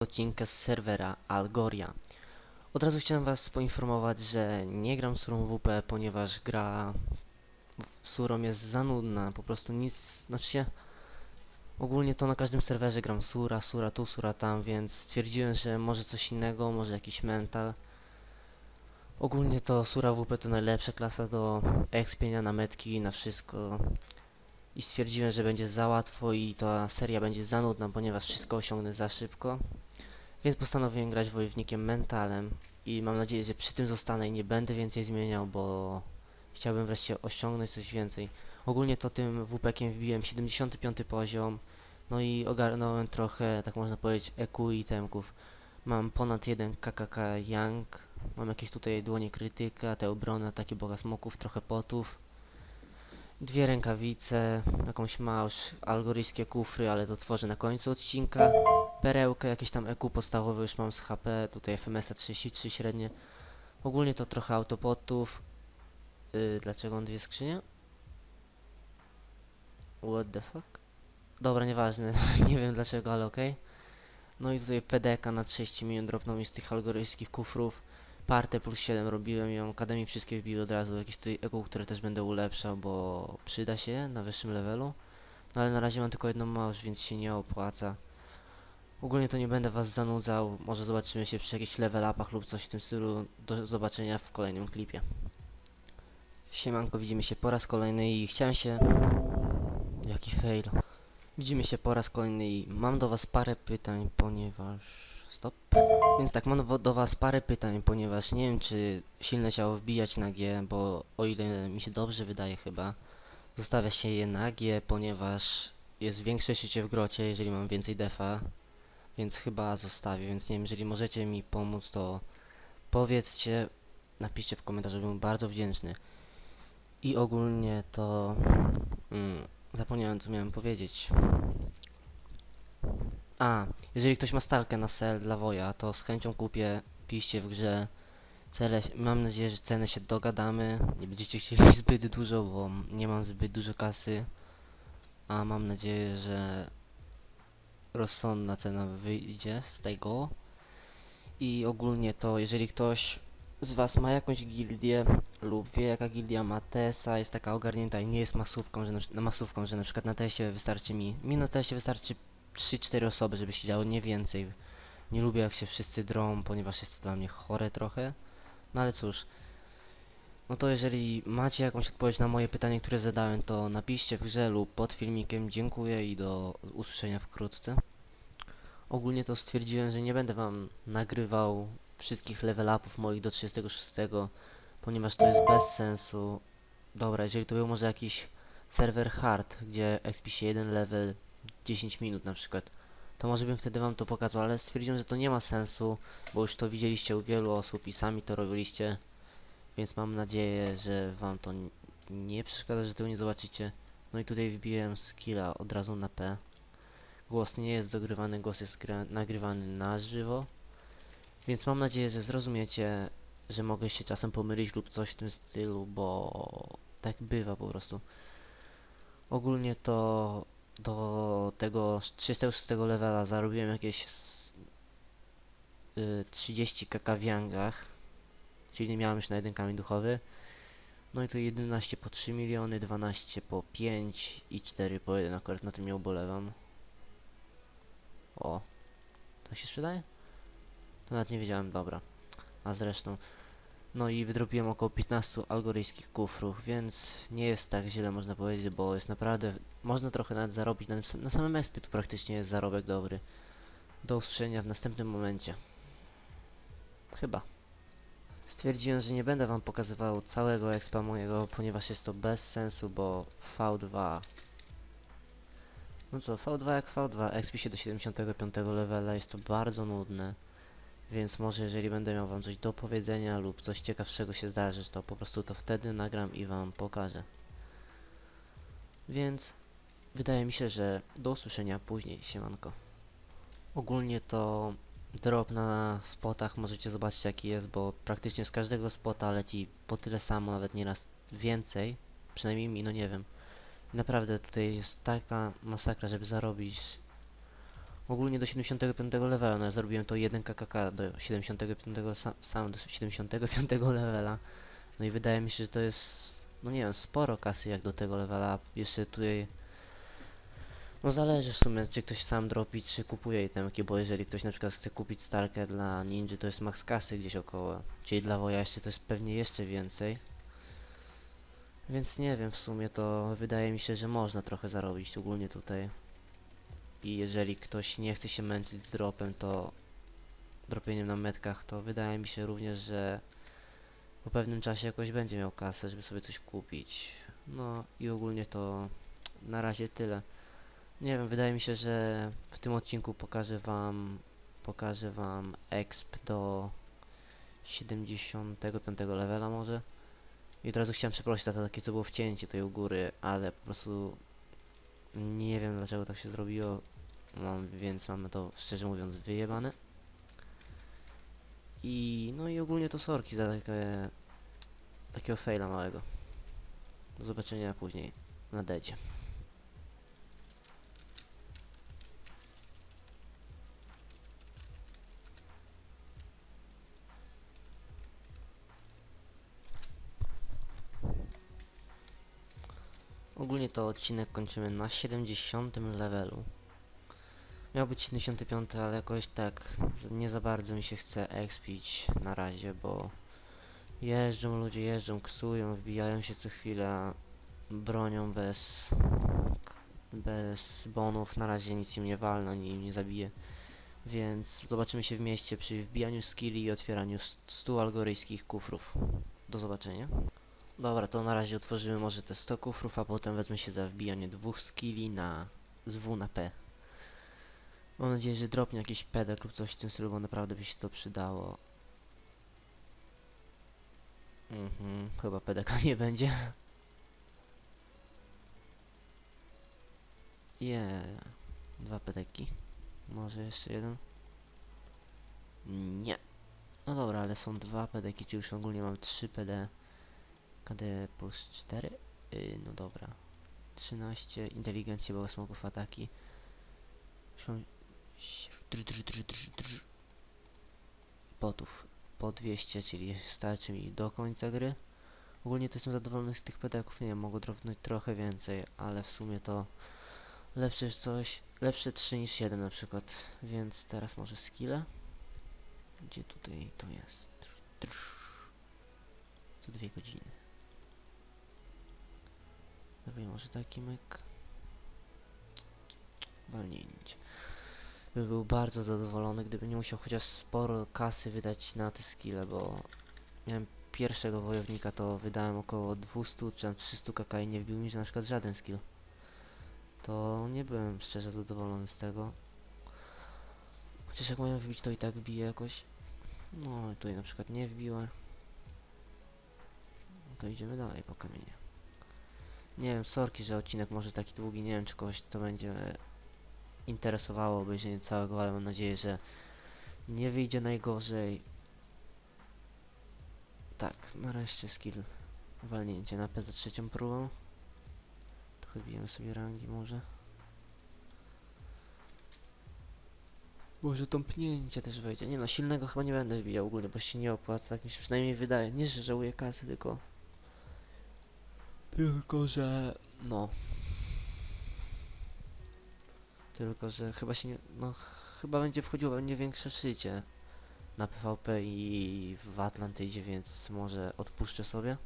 odcinka z serwera Algoria. Od razu chciałem was poinformować, że nie gram surą WP, ponieważ gra surą jest za nudna, po prostu nic, znaczy się ogólnie to na każdym serwerze gram sura, sura tu, sura tam, więc stwierdziłem, że może coś innego, może jakiś mental. Ogólnie to sura WP to najlepsza klasa do expienia na metki, na wszystko. I stwierdziłem, że będzie za łatwo i ta seria będzie za nudna, ponieważ wszystko osiągnę za szybko. Więc postanowiłem grać wojownikiem mentalem i mam nadzieję, że przy tym zostanę i nie będę więcej zmieniał, bo chciałbym wreszcie osiągnąć coś więcej. Ogólnie to tym WP-kiem wbiłem 75 poziom, no i ogarnąłem trochę, tak można powiedzieć, EQ i temków. Mam ponad jeden KKK Young, mam jakieś tutaj dłonie krytyka, te obrony, ataki boga smoków, trochę potów. Dwie rękawice, jakąś małż, algoryjskie kufry, ale to tworzę na końcu odcinka perełkę, jakieś tam EQ podstawowe już mam z HP, tutaj FMS 33 średnie. Ogólnie to trochę autopotów. Yy, dlaczego on dwie skrzynie? What the fuck? Dobra, nieważne, nie wiem dlaczego, ale okej. No i tutaj PDK na 30 minut dropnął mi z tych algoryjskich kufrów. Partę plus 7 robiłem ją, akademii wszystkie wbiły od razu, jakieś tutaj EQ, które też będę ulepszał, bo przyda się na wyższym levelu. No ale na razie mam tylko jedną małż, więc się nie opłaca. Ogólnie to nie będę was zanudzał, może zobaczymy się przy jakichś level upach lub coś w tym stylu. Do zobaczenia w kolejnym klipie. Siemanko, widzimy się po raz kolejny i chciałem się... Jaki fail. Widzimy się po raz kolejny i mam do was parę pytań, ponieważ... Stop. Więc tak, mam do was parę pytań, ponieważ nie wiem czy silne ciało wbijać na G, bo o ile mi się dobrze wydaje chyba, zostawia się je na G, ponieważ jest większe życie w grocie, jeżeli mam więcej defa, więc chyba zostawię, więc nie wiem, jeżeli możecie mi pomóc, to powiedzcie, napiszcie w komentarzu, byłbym bardzo wdzięczny. I ogólnie to... Mm, zapomniałem, co miałem powiedzieć. A, jeżeli ktoś ma stalkę na sel dla Woja, to z chęcią kupię, piszcie w grze. Cele, mam nadzieję, że cenę się dogadamy. Nie będziecie chcieli zbyt dużo, bo nie mam zbyt dużo kasy. A mam nadzieję, że rozsądna cena wyjdzie z tego. I ogólnie to, jeżeli ktoś z Was ma jakąś gildię lub wie jaka gildia ma TESa, jest taka ogarnięta i nie jest masówką, że na, masówką, że na przykład na TESie wystarczy mi, mi na TESie wystarczy 3-4 osoby, żeby się działo, nie więcej. Nie lubię jak się wszyscy drą, ponieważ jest to dla mnie chore trochę. No ale cóż. No to jeżeli macie jakąś odpowiedź na moje pytanie, które zadałem, to napiszcie w grze lub pod filmikiem. Dziękuję i do usłyszenia wkrótce. Ogólnie to stwierdziłem, że nie będę wam nagrywał wszystkich level upów moich do 36, ponieważ to jest bez sensu. Dobra, jeżeli to był może jakiś serwer hard, gdzie expi się jeden level 10 minut na przykład, to może bym wtedy wam to pokazał, ale stwierdziłem, że to nie ma sensu, bo już to widzieliście u wielu osób i sami to robiliście, więc mam nadzieję, że wam to nie przeszkadza, że tego nie zobaczycie. No i tutaj wbiłem skilla od razu na P. Głos nie jest dogrywany, głos jest nagrywany na żywo. Więc mam nadzieję, że zrozumiecie, że mogę się czasem pomylić lub coś w tym stylu, bo tak bywa po prostu. Ogólnie to do tego 36 levela zarobiłem jakieś s- y, 30 kk w yangach, czyli miałem już na jeden kamień duchowy. No i tu 11 po 3 miliony, 12 po 5 i 4 po 1, akurat na tym nie ubolewam. O, to się sprzedaje? To nawet nie wiedziałem, dobra. A zresztą, no i wydrobiłem około 15 algoryjskich kufrów, więc nie jest tak źle można powiedzieć, bo jest naprawdę, można trochę nawet zarobić, na, na samym expie tu praktycznie jest zarobek dobry. Do usłyszenia w następnym momencie. Chyba. Stwierdziłem, że nie będę wam pokazywał całego expa mojego, ponieważ jest to bez sensu, bo V2 no co, V2 jak V2, expi się do 75 levela, jest to bardzo nudne. Więc może jeżeli będę miał wam coś do powiedzenia lub coś ciekawszego się zdarzy, to po prostu to wtedy nagram i wam pokażę. Więc wydaje mi się, że do usłyszenia później, siemanko. Ogólnie to drop na spotach możecie zobaczyć jaki jest, bo praktycznie z każdego spota leci po tyle samo, nawet nieraz więcej. Przynajmniej mi, no nie wiem. Naprawdę tutaj jest taka masakra, żeby zarobić Ogólnie do 75 levela, no ja to 1 kkk do 75 sam, sam do 75 levela. No i wydaje mi się, że to jest, no nie wiem, sporo kasy jak do tego levela. Jeszcze tutaj, no zależy w sumie, czy ktoś sam dropi, czy kupuje itemki, bo jeżeli ktoś na przykład chce kupić Starkę dla Ninja, to jest max kasy gdzieś około, czyli dla Woja jeszcze to jest pewnie jeszcze więcej. Więc nie wiem, w sumie to wydaje mi się, że można trochę zarobić, ogólnie tutaj. I jeżeli ktoś nie chce się męczyć z dropem, to dropieniem na metkach, to wydaje mi się również, że po pewnym czasie jakoś będzie miał kasę, żeby sobie coś kupić. No i ogólnie to na razie tyle. Nie wiem, wydaje mi się, że w tym odcinku pokażę wam pokażę wam exp do 75 levela może. I od razu chciałem przeprosić za to takie co było wcięcie tutaj u góry, ale po prostu nie wiem dlaczego tak się zrobiło. Mam, więc mamy to szczerze mówiąc wyjebane. I no i ogólnie to sorki za takie, takiego faila małego. Do zobaczenia później na decie. Ogólnie to odcinek kończymy na 70 levelu. Miał być 75, ale jakoś tak nie za bardzo mi się chce expić na razie, bo jeżdżą ludzie, jeżdżą, ksują, wbijają się co chwilę bronią bez bez bonów, na razie nic im nie walno, ani im nie zabije. Więc zobaczymy się w mieście przy wbijaniu skilli i otwieraniu 100 algoryjskich kufrów. Do zobaczenia. Dobra, to na razie otworzymy może te 100 kufrów, a potem wezmę się za wbijanie dwóch skilli na z W na P. Mam nadzieję, że dropnie jakiś pedek lub coś w tym stylu, bo naprawdę by się to przydało. Mhm, chyba pedeka nie będzie. Yeah. Dwa pedeki. Może jeszcze jeden? Nie. No dobra, ale są dwa pedeki, czyli już ogólnie mam trzy PD. KD plus 4? Yy, no dobra. 13, inteligencja, bo smoków ataki. Potów po 200, czyli starczy mi do końca gry. Ogólnie to jestem zadowolony z tych pedaków, nie wiem, mogę dropnąć trochę więcej, ale w sumie to lepsze coś, lepsze 3 niż 1 na przykład, więc teraz może skille. Gdzie tutaj to jest? Co dwie godziny. Dawaj może taki myk. Walnięcie. By był bardzo zadowolony, gdyby nie musiał chociaż sporo kasy wydać na te skille, bo miałem pierwszego wojownika, to wydałem około 200 czy tam 300 kk i nie wbił mi że na przykład żaden skill. To nie byłem szczerze zadowolony z tego. Chociaż jak mają wbić, to i tak bije jakoś. No tutaj na przykład nie wbiła. No to idziemy dalej po kamienie. Nie wiem, sorki, że odcinek może taki długi, nie wiem czy kogoś to będzie interesowało obejrzenie całego, ale mam nadzieję, że nie wyjdzie najgorzej. Tak, nareszcie skill walnięcie na P trzecią próbą. Trochę bijemy sobie rangi może. Może tąpnięcie też wejdzie. Nie no, silnego chyba nie będę wbijał ogólnie, bo się nie opłaca, tak mi się przynajmniej wydaje. Nie, że żałuję kasy, tylko... Tylko, że... No. Tylko, że chyba się nie... No, chyba będzie wchodziło nie większe szycie na PvP i w Atlantydzie, więc może odpuszczę sobie.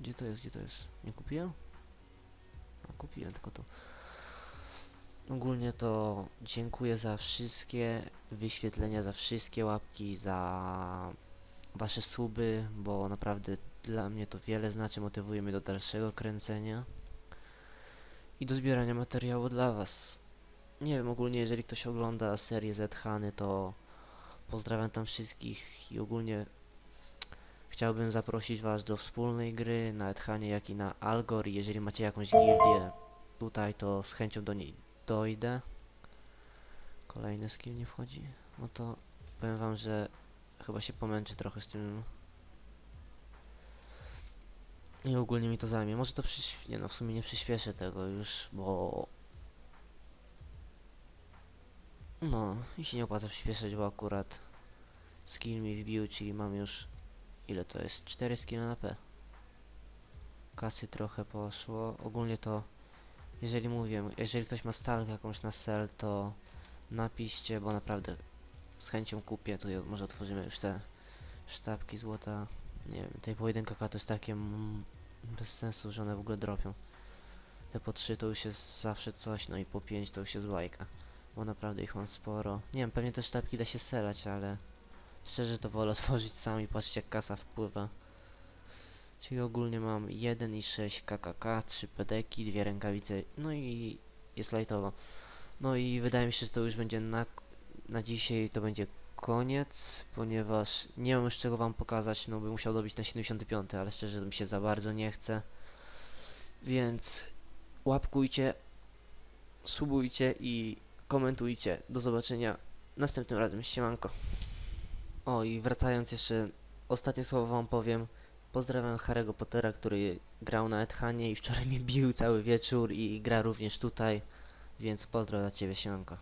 Gdzie to jest, gdzie to jest? Nie kupiłem? A kupiłem tylko to. Ogólnie to dziękuję za wszystkie wyświetlenia, za wszystkie łapki, za wasze suby, bo naprawdę dla mnie to wiele znaczy, motywuje mnie do dalszego kręcenia i do zbierania materiału dla was. Nie wiem, ogólnie jeżeli ktoś ogląda serię Z Hany, to pozdrawiam tam wszystkich i ogólnie chciałbym zaprosić was do wspólnej gry na Edhanie, jak i na Algor. Jeżeli macie jakąś gildię tutaj, to z chęcią do niej dojdę. Kolejny skill nie wchodzi. No to powiem wam, że chyba się pomęczę trochę z tym I ogólnie mi to zajmie. Może to przyś... Nie no, w sumie nie przyspieszę tego już, bo... No, i się nie opłaca przyspieszać, bo akurat skill mi wbił, czyli mam już... Ile to jest? 4 skille na P. Kasy trochę poszło. Ogólnie to... Jeżeli mówię, jeżeli ktoś ma stalkę jakąś na sel, to napiszcie, bo naprawdę z chęcią kupię. Tu je- może otworzymy już te sztabki złota. Nie wiem, tej po 1 kk to jest takie mm, bez sensu, że one w ogóle dropią. Te po 3 to już jest zawsze coś, no i po 5 to już jest bajka. Bo naprawdę ich mam sporo. Nie wiem, pewnie te sztabki da się selać, ale szczerze to wolę otworzyć sam i patrzeć jak kasa wpływa. Czyli ogólnie mam 1,6 kkk, 3 pedeki, dwie rękawice, no i jest lightowo. No i wydaje mi się, że to już będzie na, na dzisiaj to będzie koniec, ponieważ nie mam już czego wam pokazać, no bym musiał dobić na 75, ale szczerze mi się za bardzo nie chce. Więc łapkujcie, subujcie i komentujcie. Do zobaczenia następnym razem. Siemanko. O i wracając jeszcze, ostatnie słowo wam powiem. Pozdrawiam Harry'ego Pottera, który grał na Ethanie i wczoraj mnie bił cały wieczór i gra również tutaj. Więc pozdro dla ciebie, siemanko.